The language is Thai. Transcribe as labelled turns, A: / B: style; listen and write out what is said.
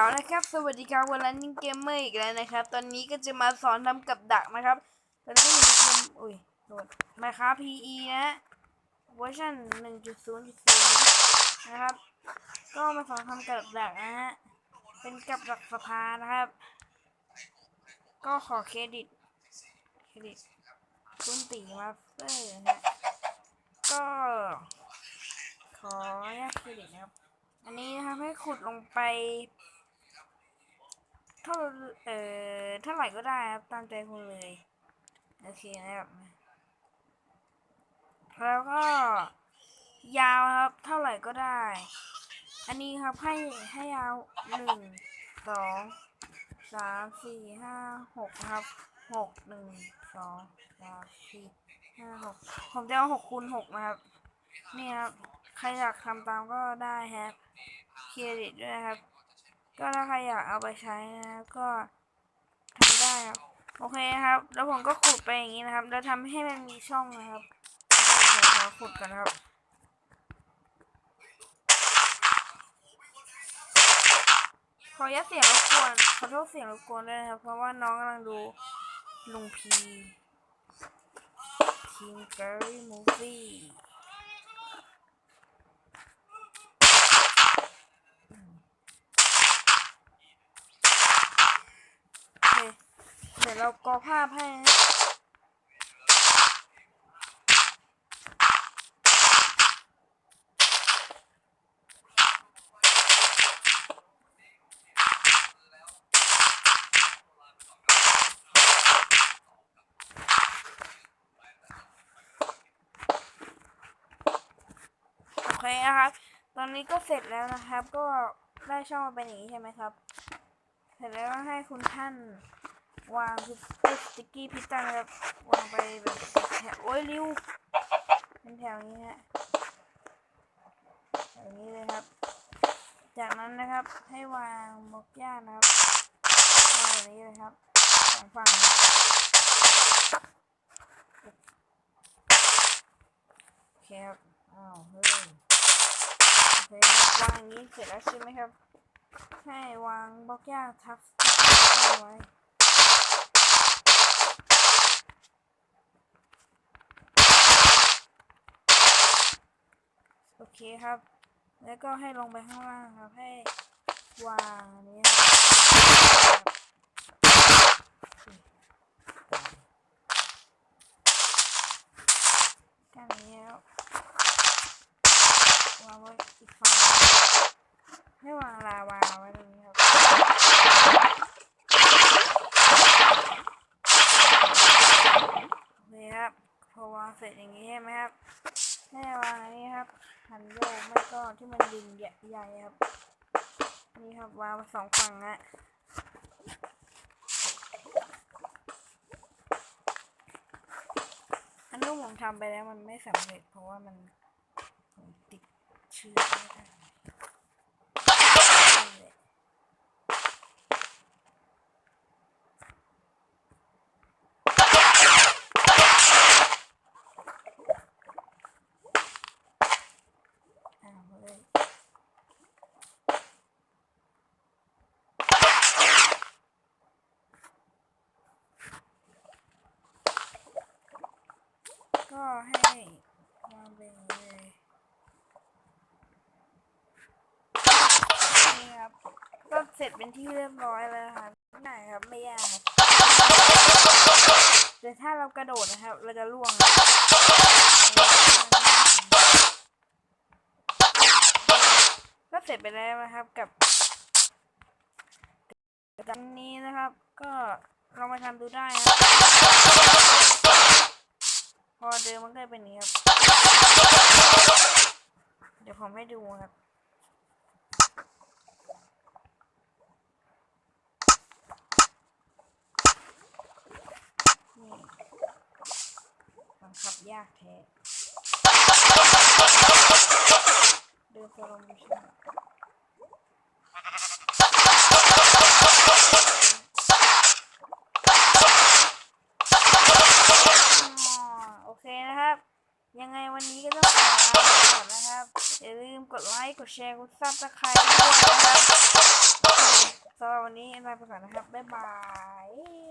A: เอาละครับ สวัสดีครับวันนี้เกมเมอร์อีกแล้วนะครับ ตอนนี้ก็จะมาสอนทำกับดักนะครับตอนนี้มีเกมอุ้ยโดดมาครับ PE นะเวอร์ชัน1.0.0 นะครับ ก็มาสอนทำกับดักนะฮะ เป็นกับดักสภานะครับ ก็ขอเครดิต เครดิตคุณตีมาสเตอร์นะก็ขออนุญาเครดิตนะครับอันนี้นะครับให้ขุดลงไป เท่าเอ่อเท่าไหร่ก็ได้ครับตามใจคุณเลย โอเคนะครับแล้วก็ยาวครับเท่าไหร่ก็ได้ อันนี้ครับให้ให้ยาวหนึ่งสองสามสี่ห้าหกครับหกหนึ่งสองสามสี่ห้าหกผมจะเอาหกคูณหกนะครับ นี่ครับ ใครอยากทำตามก็ได้ครับ เครดิตด้วยครับ ก็ถ้าใครอยากเอาไปใช้นะครับก็ทำได้ครับโอเคครับ แล้วผมก็ขุดไปอย่างนี้นะครับ แล้วทำให้มันมีช่องนะครับเดี๋ยวขุดกันครับขอยัดเสียงรบกวนขอโทษเสียงรบกวนด้วยนะครับ เพราะว่าน้องกำลังดูลุงพีทีมเกอรี่มูฟี่ โอเค เดี๋ยวเรากอภาพให้นะโอเคนะครับ ตอนนี้ก็เสร็จแล้วนะครับ ก็ได้ช่องมาเป็นอย่างนี้ใช่ไหมครับ เสร็จแล้วก็ให้คุณท่าน วางคือสติ๊กกี้พิตันครับวางไปแบบแถวโอ้ยริ้วเป็นแถวนี้ฮะแบบนี้เลยครับ จากนั้นนะครับให้วางบล็อกย่านะครับวางแบบนี้เลยครับสองฝั่งโอเคครับอ้าวเฮ้ยโอเควางอย่างนี้เสร็จแล้วใช่ไหมครับ ให้วางบล็อกย่าทับเกอร์ไว้ โอเคครับ แล้วก็ให้ลงไปข้างล่างครับ ให้วางอันนี้ครับกันนี้แล้ววางไว้อีกฝั่งให้วางลาวาไว้ตรงนี้ครับโอเคครับพอวางเสร็จอย่างนี้ใช่ไหมครับ แน่วางนี้ครับหันโยกไม่ก็ที่มันดินใหญ่ๆครับ นี่ครับวางมาสองฝั่งฮะอันนู้นผมทำไปแล้วมันไม่สำเร็จเพราะว่ามันติดเชื้อไม่ได้นี่แหละอ้าวเลย ก็ให้วางไปอย่างนี้เลยนี่ครับก็เสร็จเป็นที่เรียบร้อยแล้วครับง่ายครับไม่ยากครับแต่ถ้าเรากระโดดนะครับ เราจะล่วงนะก็เสร็จไปแล้วนะครับกับดังนี้นะครับ ก็ลองมาทำดูได้นะครับ พอเดิมมันก็เป็นนี้ครับ เดี๋ยวผมให้ดูครับนี่บังคับยากแท้เดินสลว์โมชั่นอ๋อ กดไลค์ กดแชร์ กดซับสไครต์ด้วยนะครับสำหรับวันนี้ลาไปก่อนนะครับ บ๊ายบาย